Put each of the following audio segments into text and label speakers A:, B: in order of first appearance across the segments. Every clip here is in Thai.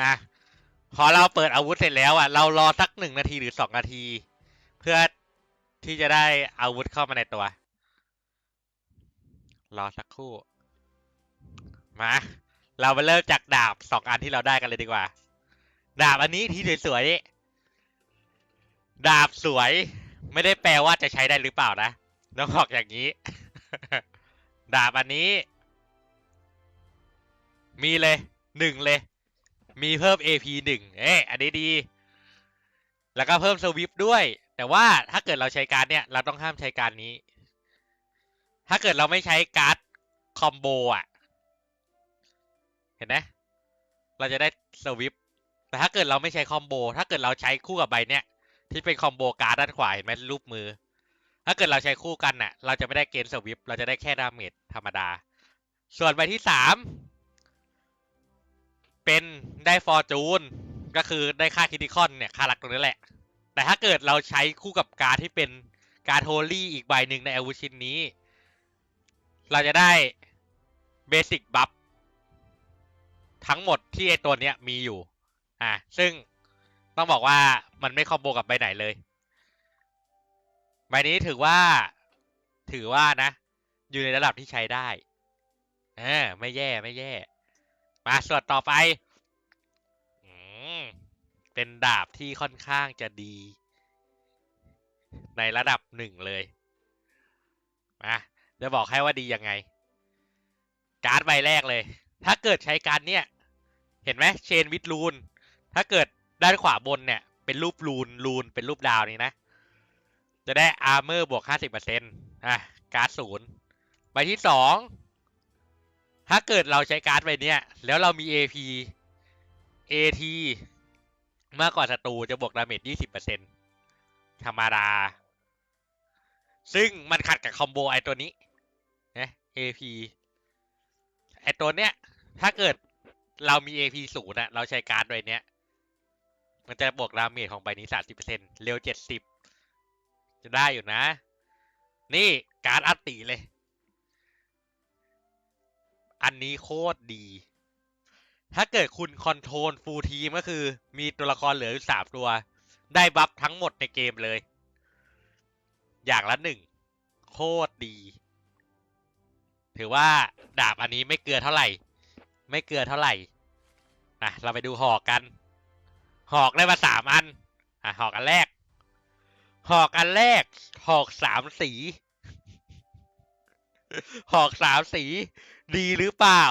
A: อะพอเราเปิดอาวุธเสร็จแล้วอะเรารอสักหนึ่งนาทีหรือสองนาที เพื่อที่จะได้อาวุธเข้ามาในตัว รอสักครู่ มา เรามาเริ่มจากดาบสองอันที่เราได้กันเลยดีกว่า ดาบอันนี้ที่สวยๆดาบสวย ไม่ได้แปลว่าจะใช้ได้หรือเปล่านะต้องบอกอย่างนี้ ดาบอันนี้ มีเลยหนึ่งเลย มีเพิ่ม AP หนึ่งเอ๊ะอันนี้ดี แล้วก็เพิ่มสวิปด้วย แต่ว่าถ้าเกิดเราใช้การเนี่ย เราต้องห้ามใช้การนี้ ถ้าเกิดเราไม่ใช้การ์ดคอมโบอะ เห็นไหมเราจะได้สวิปแต่ถ้าเกิดเราไม่ใช้คอมโบ ถ้าเกิดเราใช้คู่กับใบเนี้ยที่เป็นคอมโบการ์ดด้านขวาเห็นไหมรูปมือ ถ้าเกิดเราใช้คู่กันน่ะ เราจะไม่ได้เกณฑ์สวิปเราจะได้แค่ดาเมจธรรมดา ส่วนใบที่สาม เป็นได้ฟอร์จูนก็คือได้ค่าคิติคอนเนี่ยค่ารักตรงนี้แหละ แต่ถ้าเกิดเราใช้คู่กับการที่เป็นการโฮลี่อีกใบหนึ่งในอาวุธชิ้นนี้ เราจะได้เบสิกบัฟทั้งหมดที่ไอตัวเนี้ยมีอยู่ อะ ซึ่งต้องบอกว่ามันไม่คอมโบกับใบไหนเลย ใบนี้ถือว่า ถือว่านะ อยู่ในระดับที่ใช้ได้เออไม่แย่ไม่แย่ มาส่วนต่อไปอืมเป็นดาบที่ค่อนข้างจะดี ในระดับหนึ่งเลยมาจะบอกให้ว่าดียังไง การ์ดใบแรกเลย ถ้าเกิดใช้การดเนี่ย เห็นไหมเชนวิดรูน ถ้าเกิดด้านขวาบนเนี่ย เป็นรูปรูนรูนเป็นรูปดาวนี้นะ จะได้อาร์เมอร์บวก 50%อะ การ์ดศูนย์ใบที่สอง ถ้าเกิดเราใช้การ์ดใบเนี้ยแล้วเรามี AP AT มากกว่าศัตรูจะบวกดาเมจ20%ธรรมดา ซึ่งมันขัดกับคอมโบไอตัวนี้นะ AP ไอตัวเนี้ย ถ้าเกิดเรามี AP ศูนย์อะเราใช้การ์ดใบเนี้ย มันจะบวกดาเมจของใบนี้ 30%เร็ว 70 จะได้อยู่นะ นี่การ์ดอัตติเลย อันนี้โคตรดี ถ้าเกิดคุณคอนโทรลฟูลทีมก็คือ มีตัวละครเหลืออยู่สามตัว ได้บัฟทั้งหมดในเกมเลย อย่างละหนึ่ง โคตรดี ถือว่าดาบอันนี้ไม่เกลือเท่าไหร่ ไม่เกลือเท่าไหร่นะเราไปดูหอกกัน หอกได้มาสามอันอะหอกอันแรก หอกอันแรก หอกสามสี หอกสามสี ดีหรือเปล่า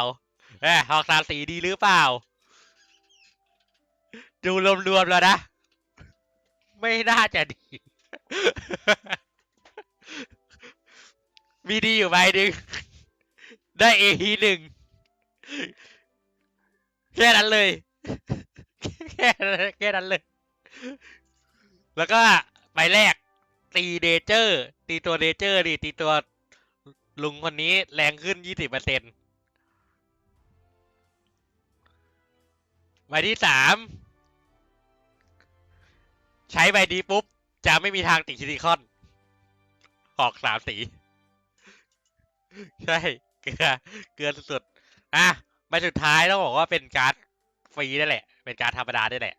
A: เออหอกสามสีดีหรือเปล่า ดูรวมๆแล้วนะ ไม่น่าจะดี มีดีอยู่ใบหนึ่งได้เอทีหนึ่งแค่นั้นเลย แค่นั้นแค่นั้นเลย แล้วก็ใบแรกตีเดเจอร์ ตีตัวเดเจอร์ดิตีตัว ลุงคนนี้แรงขึ้นยี่สิบเปอร์เซ็นต์ใบที่สามใช้ใบนี้ปุ๊บ จะไม่มีทางติดคิติคอนออกสามสี ใช่ เกลือเกลือสุดๆอะใบสุดท้ายต้องบอกว่าเป็นการ์ดฟรีนั่นแหละ เป็นการ์ดธรรมดาได้แหละ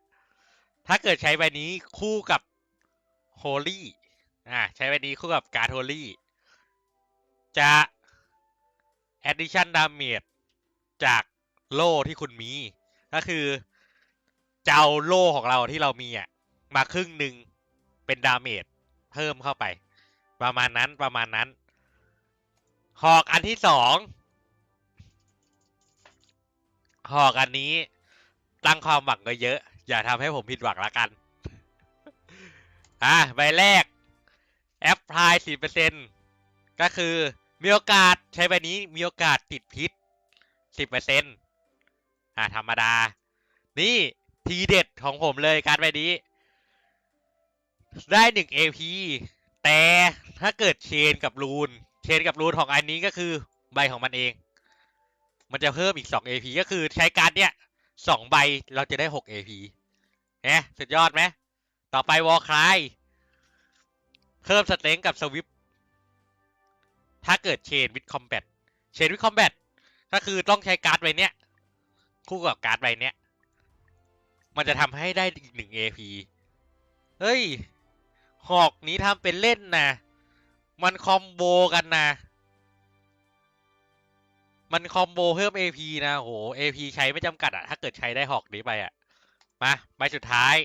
A: ถ้าเกิดใช้ใบนี้คู่กับโฮลี่อ่าใช้ใบนี้คู่กับการ์ดโฮลี่ จะ addition damage จากโล่ที่คุณมี ก็คือจะเอาโล่ของเราที่เรามีอะมาครึ่งหนึ่งเป็นดาเมจเพิ่มเข้าไป ประมาณนั้นประมาณนั้น หอกอันที่สองหอกอันนี้ตั้งความหวังก็เยอะ อย่าทำให้ผมผิดหวังละกัน อะใบแรกแอปพลายสี่เปอร์เซ็นก็คือ มีโอกาสใช้ใบนี้มีโอกาสติดพิษสิบเปอร์เซ็นอะธรรมดา นี่ทีเด็ดของผมเลยการใบนี้ ได้หนึ่ง AP แต่ถ้าเกิดเชนกับรูน เชนกับรูนของอันนี้ก็คือใบของมันเอง มันจะเพิ่มอีกสอง AP ก็คือใช้การเนี้ยสองใบเราจะได้หก AP เอ๊ะสุดยอดไหม ต่อไปวอลคลายเพิ่มสเต็งกับสวิป ถ้าเกิดเชนวิดคอมแบทเชนวิดคอมแบทก็คือต้องใช้การ์ดใบเนี้ย คู่กับการ์ดใบเนี้ย มันจะทำให้ได้อีกหนึ่ง AP เฮ้ย หอกนี้ทำเป็นเล่นนะ มันคอมโบกันนะ มันคอมโบเพิ่ม AP นะโห AP ใช้ไม่จำกัดอะถ้าเกิดใช้ได้หอกนี้ไปอะมาใบสุดท้าย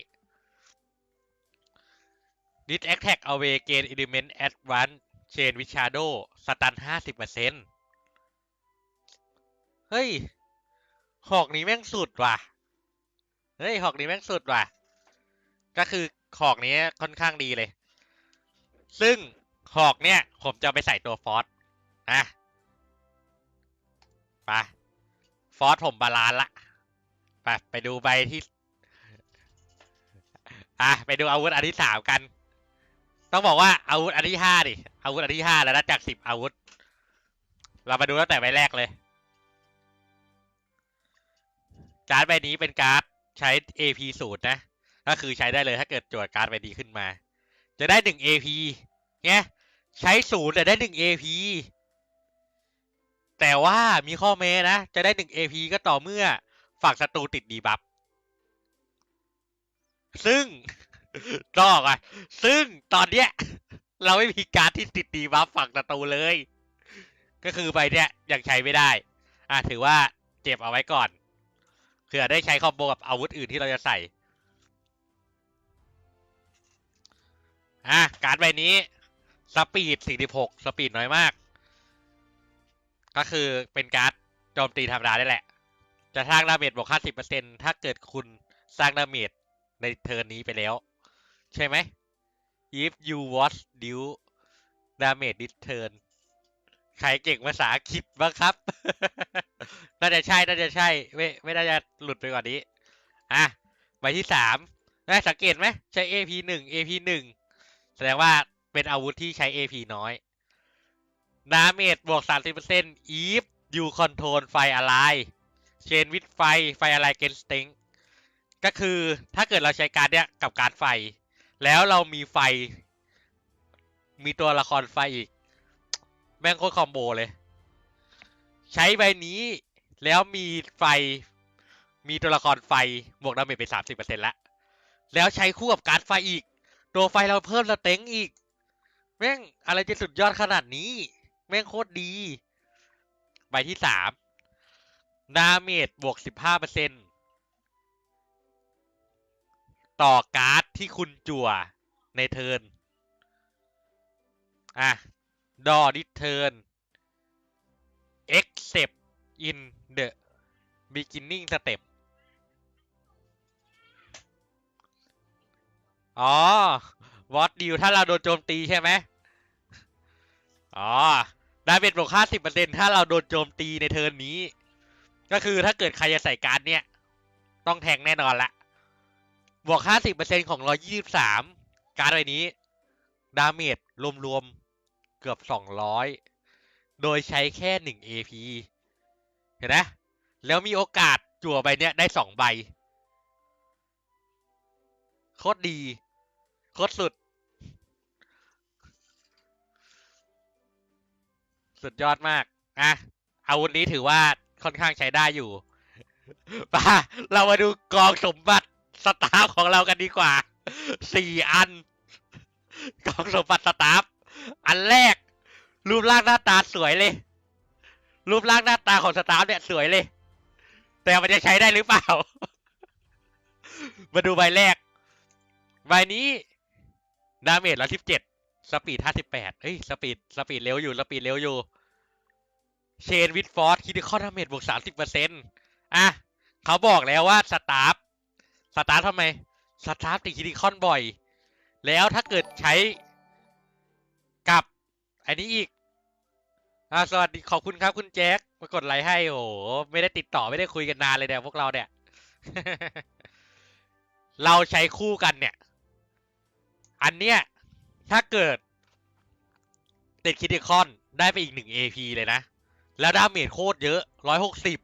A: This attack away gain element advance chain with shadow สตันห้าสิบเปอร์เซ็นเฮ้ย หอกนี้แม่งสุดว่ะ เฮ้ย หอกนี้แม่งสุดว่ะ ก็คือหอกนี้ค่อนข้างดีเลย ซึ่งหอกเนี่ย ผมจะไปใส่ตัวฟอสอะไปฟอสผมบาลานละไปไปดูใบที่ อะ ไปดูอาวุธอันที่สามกัน ต้องบอกว่าอาวุธอันที่ห้าดิ อาวุธอันที่ห้าแล้วนะจากสิบอาวุธ เรามาดูตั้งแต่ใบแรกเลย การ์ดใบนี้เป็นการ์ดใช้ AP ศูนย์นะ ก็คือใช้ได้เลยถ้าเกิดโจทย์การ์ดใบนี้ขึ้นมา จะได้หนึ่ง AP เนี่ยใช้ศูนย์แต่ได้หนึ่ง AP แต่ว่ามีข้อแม้นะ จะได้หนึ่ง AP ก็ต่อเมื่อฝั่งศัตรูติดดีบัฟซึ่ง ต้องบอกอะ ซึ่งตอนเนี้ย เราไม่มีการดที่ติดดีบัฟฝั่งศัตรูเลย ก็คือใบเนี้ยยังใช้ไม่ได้ อะถือว่าเจ็บเอาไว้ก่อนเผื่อได้ใช้คอมโบกับอาวุธอื่นที่เราจะใส่ อะ การ์ดใบนี้ สปีด 46 สปีดน้อยมาก ก็คือเป็นการ์ดโจมตีธรรมดาได้แหละ จะสร้างดาเมจบวก 50%ถ้าเกิดคุณสร้างดาเมจในเทิร์นนี้ไปแล้ว ใช่ไหม if you watch deal damage this turn ใครเก่งภาษาอังกฤษบ้างครับ น่าจะใช่ น่าจะใช่ ไม่ ไม่น่าจะหลุดไปกว่านี้ อะ ใบที่สามได้สังเกตไหม ใช้ AP หนึ่ง AP หนึ่ง แสดงว่าเป็นอาวุธที่ใช้ AP น้อย ดาเมจบวก30% if you control ไฟอะไร เชนวิดไฟ ไฟอะไรเกนสติงก็คือถ้าเกิดเราใช้การเนี้ยกับการไฟ แล้วเรามีไฟ มีตัวละครไฟอีก แม่งโคตรคอมโบเลย ใช้ใบนี้แล้วมีไฟ มีตัวละครไฟบวกดาเมจไปสามสิบเปอร์เซ็นต์ละแล้วใช้คู่กับการดไฟอีก ตัวไฟเราเพิ่มสเต็งอีก แม่งอะไรจะสุดยอดขนาดนี้ แม่งโคตรดี ใบที่สามดาเมจบวกสิบห้าเปอร์เซ็นต่ ต่อการ์ดที่คุณจั่วในเทิร์น อะ ดอดิเทิร์น except in the beginning step อ๋อวอตดิวถ้าเราโดนโจมตีใช่ไหมอ๋อ ดาเมจบวกห้าสิบเปอร์เซ็นถ้าเราโดนโจมตีในเทิร์นนี้ ก็คือถ้าเกิดใครจะใส่การ์ดเนี่ย ต้องแทงแน่นอนละ บวกห้าสิบเปอร์เซ็นของร้อยี่สิบสามการ์ดใบนี้ ดาเมจรวมๆ เกือบสองร้อยโดยใช้แค่หนึ่ง AP เห็นไหมแล้วมีโอกาสจั่วใบเนี้ยได้สองใบ โคตรดี โคตรสุด สุดยอดมาก อะ อาวุธนี้ถือว่าค่อนข้างใช้ได้อยู่ป่ะเรามาดูกองสมบัติ สตาฟของเรากันดีกว่า สี่อันกองสมบัติสตาฟ อันแรก รูปร่างหน้าตาสวยเลย รูปร่างหน้าตาของสตาฟเนี่ยสวยเลย แต่มันจะใช้ได้หรือเปล่า มาดูใบแรก ใบนี้ ดาเมจร้อยสิบเจ็ด สปีดห้าสิบแปดเฮ้ย สปีด สปีดเร็วอยู่ สปีดเร็วอยู่ เชนวิดฟอร์สคิดข้อดาเมจบวกสามสิบเปอร์เซ็นต์อะ เขาบอกแล้วว่าสตาฟ สตาฟทำไม สตาฟติดคิดิคอนบ่อย แล้วถ้าเกิดใช้กับอันนี้อีกอ่าสวัสดีขอบคุณครับคุณแจ็คมากดไลค์ให้โอ้โหไม่ได้ติดต่อไม่ได้คุยกันนานเลยเนี่ยพวกเราเนี่ย เราใช้คู่กันเนี่ย อันเนี้ยถ้าเกิด ติดคิดิคอนได้ไปอีกหนึ่ง AP เลยนะ แล้วดาเมจโคตรเยอะร้อยหกสิบ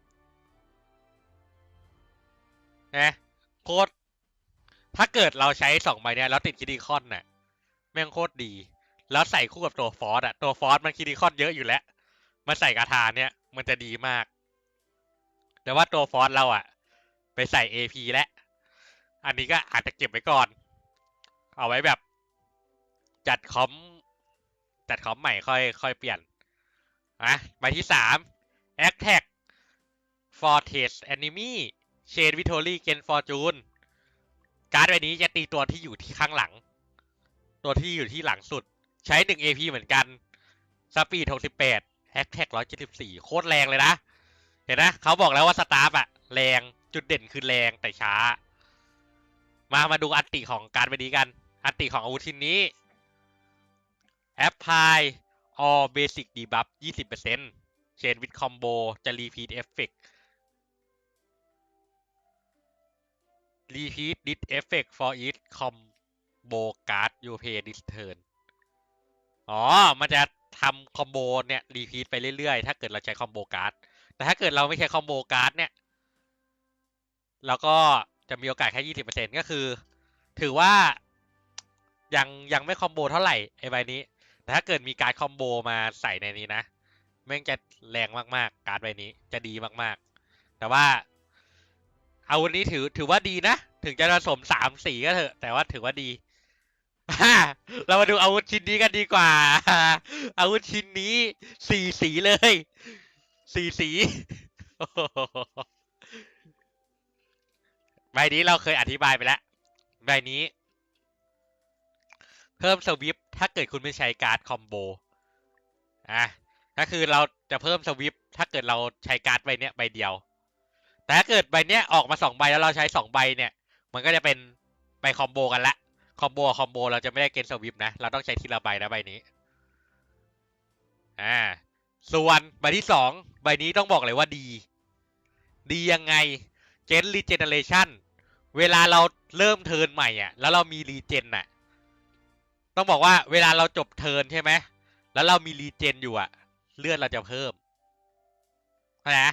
A: นะ คตร ถ้าเกิดเราใช้สองใบเนี้ยแล้วติดคิดิคอนน่ะ แม่งโคตรดี แล้วใส่คู่กับตัวฟอสอะตัวฟอสมันคิดิคอนเยอะอยู่แล้วมาใส่กาทาเนี่ยมันจะดีมาก แต่ว่าตัวฟอสเราอะไปใส่ AP แล้ว อันนี้ก็อาจจะเก็บไว้ก่อน เอาไว้แบบ จัดคอม จัดคอมใหม่ค่อยค่อยเปลี่ยนนะใบที่สาม a c t a c Fortress Enemy Chain Victory Gen Fortune การ์ดใบนี้จะตีตัวที่อยู่ที่ข้างหลัง ตัวที่อยู่ที่หลังสุด ใช้หนึ่ง AP เหมือนกันสปีด68 a c t a c 174โคตรแรงเลยนะ เห็นนะเขาบอกแล้วว่าสตาร์ฟอะแรงจุดเด่นคือแรงแต่ช้า มามาดูอันติของการดใบนี้กัน อันติของอาวุธชิ้นนี้ Apply all basic debuff 20% Chain with combo จะ repeat effect repeat this effect for each combo card you play this turn อ๋อ มันจะทำคอมโบเนี่ย repeat ไปเรื่อยๆ ถ้าเกิดเราใช้คอมโบการ์ด แต่ถ้าเกิดเราไม่ใช้คอมโบการ์ดเนี่ยเราก็จะมีโอกาสแค่ยี่สิบเปอร์เซ็นก็คือ ถือว่ายังยังไม่คอมโบเท่าไหร่ไอ้ใบนี้ แต่ถ้าเกิดมีการคอมโบมาใส่ในนี้นะแม่งจะแรงมากๆ การ์ดใบนี้จะดีมากๆ แต่ว่า อาวุธนี้ถือถือว่าดีนะ ถึงจะผสมสามสีก็เถอะ แต่ว่าถือว่าดี เรามาดูอาวุธชิ้นนี้กันดีกว่า อาวุธชิ้นนี้สี่สีเลย สี่สีใบนี้เราเคยอธิบายไปแล้ว ใบนี้ เพิ่มสวิปถ้าเกิดคุณไม่ใช้การ์ดคอมโบ อะ ก็คือเราจะเพิ่มสวิปถ้าเกิดเราใช้การ์ดใบเนี้ยใบเดียว แต่ถ้าเกิดใบเนี้ยออกมาสองใบแล้วเราใช้สองใบเนี่ย มันก็จะเป็นใบคอมโบกันละ คอมโบกับคอมโบเราจะไม่ได้เกณฑ์สวิปนะ เราต้องใช้ทีละใบนะใบนี้ อ่า ส่วนใบที่สองใบนี้ต้องบอกเลยว่าดี ดียังไง เจนรีเจเนเรชันเวลาเราเริ่มเทิร์นใหม่อะ แล้วเรามีรีเจนอะ ต้องบอกว่าเวลาเราจบเทิร์นใช่ไหม แล้วเรามีรีเจนอยู่อะ เลือดเราจะเพิ่มนะ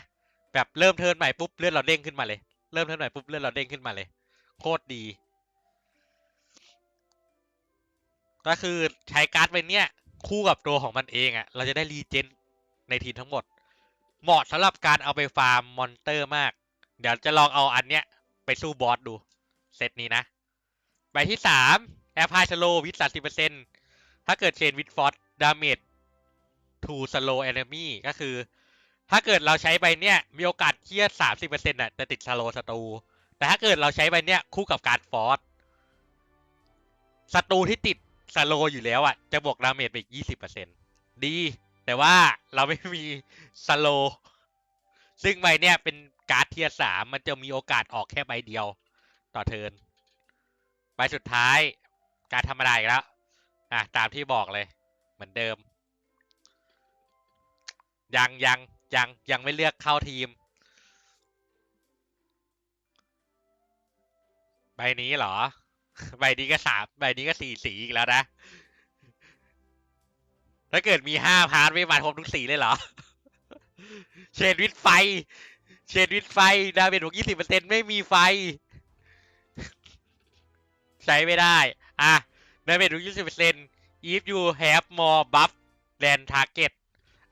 A: แบบเริ่มเทิร์นใหม่ปุ๊บเลือดเราเด้งขึ้นมาเลย เริ่มเทิร์นใหม่ปุ๊บเลือดเราเด้งขึ้นมาเลย โคตรดี ก็คือใช้การ์ดไปเนี้ยคู่กับตัวของมันเองอะ่ะ เราจะได้รีเจนในทีมทั้งหมด เหมาะสำหรับการเอาไปฟาร์มมอนเตอร์มาก เดี๋ยวจะลองเอาอันเนี้ยไปสู้บอสดู เซตนี้นะ ใบที่สามแอร์พายสโลวิสสามสิบเปอร์เซ็นถ้าเกิดเชนวิดฟอร์ดดาเมจทูสโลเอนมี่ก็คือ ถ้าเกิดเราใช้ใบเนี้ยมีโอกาสเครียดสามสิบเปอร์เซ็นต์่ะจะติดสโลศัตรูแต่ถ้าเกิดเราใช้ใบเนี้ยคู่กับการฟอร์สศัตรูที่ติดสโลอยู่แล้วอะจะบวกดาเมจไปอีกยี่สิบเปอร์เซ็นต์ดี แต่ว่าเราไม่มีสโล ซึ่งใบเนี้ยเป็นการ์ดเทียสามมันจะมีโอกาสออกแค่ใบเดียวต่อเทินใบสุดท้ายการธรรมดาอีกแล้ว อะ ตามที่บอกเลย เหมือนเดิม ยังยัง ยังยังไม่เลือกเข้าทีม ใบนี้เหรอ ใบนี้ก็สามใบนี้ก็สี่สีอีกแล้วนะ ถ้าเกิดมีห้าพาร์ทไม่มาครบทุกสีเลยเหรอ เชนวิทไฟ เชนวิทไฟ ดาเมจบวกยี่สิบเปอร์เซ็นต์ไม่มีไฟ ใช้ไม่ได้ อะ ดาเมจบวกยี่สิบเปอร์เซ็น if you have more buff than target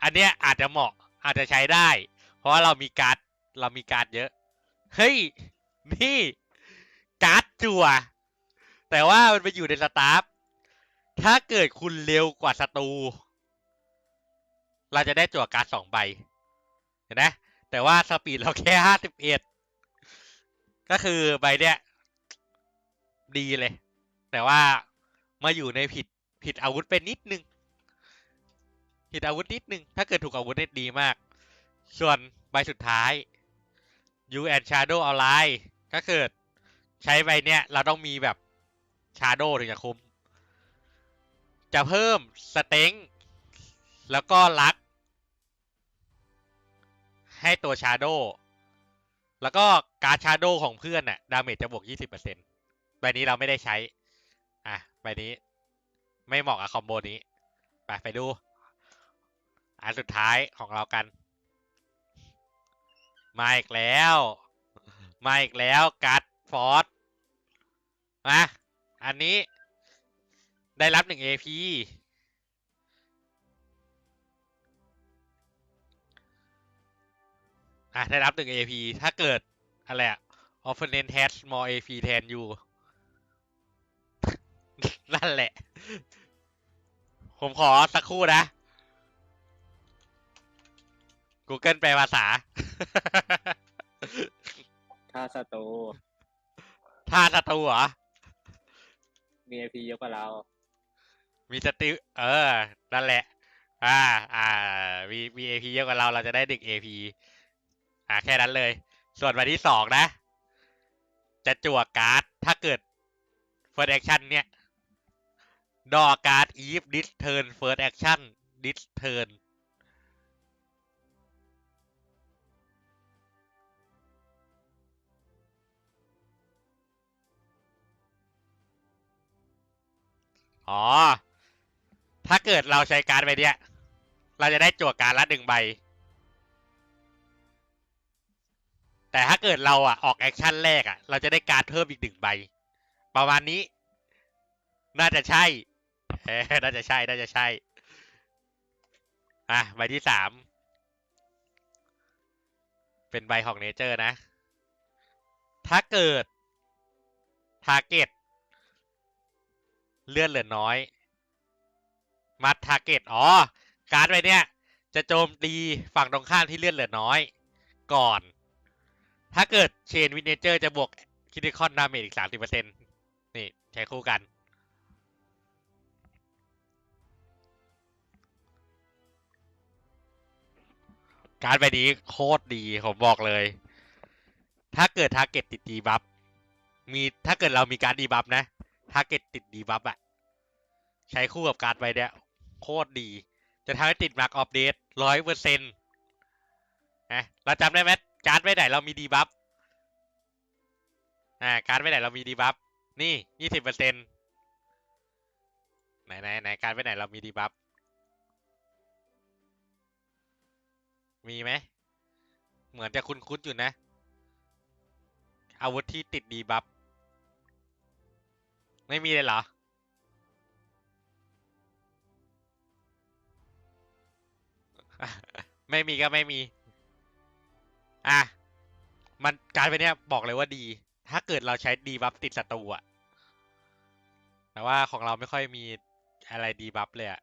A: อันเนี้ยอาจจะเหมาะ อาจจะใช้ได้ เพราะว่าเรามีการ์ดเรามีการ์ดเยอะ เฮ้ย นี่ การ์ดจั่ว แต่ว่ามันไปอยู่ในสตาฟ ถ้าเกิดคุณเร็วกว่าศัตรู เราจะได้จั่วการ์ดสองใบ เห็นไหมแต่ว่าสปีดเราแค่ห้าสิบเอ็ด ก็คือใบเนี้ยดีเลย แต่ว่ามาอยู่ในผิดผิดอาวุธเป็นนิดนึง ผิดอาวุธนิดนึง ถ้าเกิดถูกอาวุธเนี่ยดีมาก ส่วนใบสุดท้าย You and Shadow Ally ก็คือใช้ใบเนี้ย เราต้องมีแบบ Shadow ถึงจะคุ้ม จะเพิ่มสเต็งแล้วก็ลัก ให้ตัว Shadow แล้วก็การชาโดของเพื่อนน่ะ ดาเมจจะบวก 20%ใบนี้เราไม่ได้ใช้ อะ ใบนี้ ไม่เหมาะกับคอมโบนี้ ไปไปดู อันสุดท้ายของเรากัน มาอีกแล้ว มาอีกแล้วการ์ดฟอร์สมาอันนี้ได้รับหนึ่ง AP อะได้รับหนึ่ง AP ถ้าเกิดอะไรอะ opponent has more AP than you นั่นแหละ ผมขอสักครู่นะ Google แปลภาษา
B: ถ้าศัตรู
A: ท่าศัตรูเหรอ
B: มีไอพีเยอะกว่าเรา
A: มีสติลเออ นั่นแหละ อ่า อ่า มีมีเอพีเยอะกว่าเราเราจะได้ดึกเอพีอ่าแค่นั้นเลย ส่วนวันที่สองนะ จะจั่วการ์ด ถ้าเกิด first action เนี่ย ดอการ์ด if this turn first action this turn อ๋อ ถ้าเกิดเราใช้การ์ดไปเนี่ย เราจะได้จั่วการ์ดละหนึ่งใบ แต่ถ้าเกิดเราอะออกแอคชั่นแรกอะ เราจะได้การ์ดเพิ่มอีกหนึ่งใบ ประมาณนี้ น่าจะใช่เออน่าจะใช่ น่าจะใช่ อะ ใบที่สาม เป็นใบของเนเจอร์นะ ถ้าเกิดทาร์เก็ต เลื่อนเหลือน้อย มัดทาร์เก็ตอ๋อ การ์ดใบเนี้ยจะโจมตีฝั่งตรงข้ามที่เลื่อนเหลือน้อย ก่อน ถ้าเกิดเชนวินเนเจอร์จะบวกคิติคอนดาเมจอีกสามสิบเปอร์เซ็นต์นี่ ใช้คู่กัน การ์ดใบนี้โคตรดี ผมบอกเลย ถ้าเกิดทาร์เก็ตติดดีบัฟมีถ้าเกิดเรามีการดีบัฟนะ ทาร์เก็ตติดดีบัฟอะใช้คู่กับการ์ดใบเนี้ยโคตรดี จะทำให้ติดมาร์กออฟเดตร้อยเปอร์เซ็นต์นะเราจำได้ไหมการ์ดใบไหนเรามีดีบัฟอ่าการ์ดใบไหนเรามีดีบัฟนี่ยี่สิบเปอร์เซ็นต์ไหนไหนไหนการ์ดใบไหนเรามีดีบัฟ มีไหม เหมือนจะคุ้นๆอยู่นะ อาวุธที่ติดดีบัฟ ไม่มีเลยเหรอ ไม่มีก็ไม่มี อะ มันการไปเนี้ยบอกเลยว่าดี ถ้าเกิดเราใช้ดีบัฟติดศัตรูอะแต่ว่าของเราไม่ค่อยมีอะไรดีบัฟเลยอะ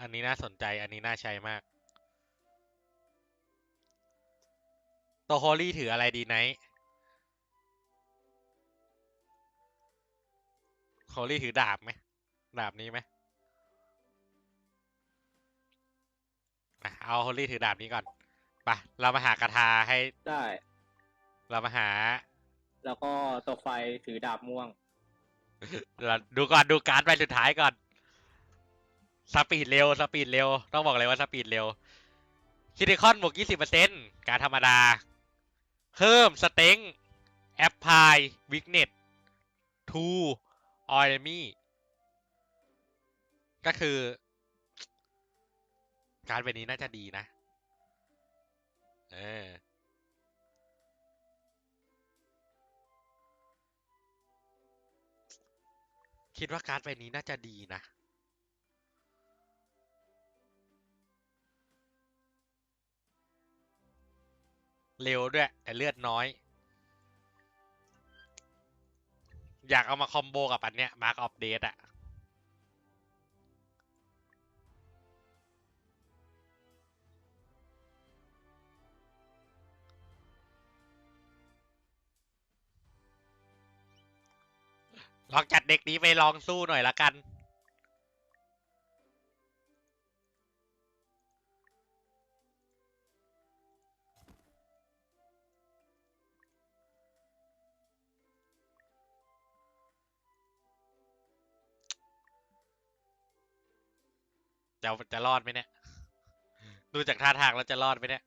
A: อันนี้น่าสนใจ อันนี้น่าใช้มาก ตัวโฮลี่ถืออะไรดีไนท์ โฮลี่ถือดาบไหมดาบนี้ไหมอะเอาโฮลี่ถือดาบนี้ก่อนไปเรามาหากระทาให้
B: ได้
A: เรามาหา
B: แล้วก็ตัวไฟถือดาบม่วง
A: เราดูก่อนดูการ์ดใบสุดท้ายก่อนสปีดเร็วสปีดเร็ว ต้องบอกเลยว่าสปีดเร็วคิติคอนบวก 20%การธรรมดา เพิ่มสเต็งแอปพลายวิกเน็ตทู ออยมี่ก็คือ การดใบนี้น่าจะดีนะ เออคิดว่าการ์ดใบนี้น่าจะดีนะ เร็วด้วย แต่เลือดน้อย อยากเอามาคอมโบกับอันเนี้ยมาร์กออฟเดตอะลองจัดเด็กนี้ไปลองสู้หน่อยละกัน จะจะรอดไหมเนี่ย ดูจากท่าทางแล้วจะรอดไหมเนี่ย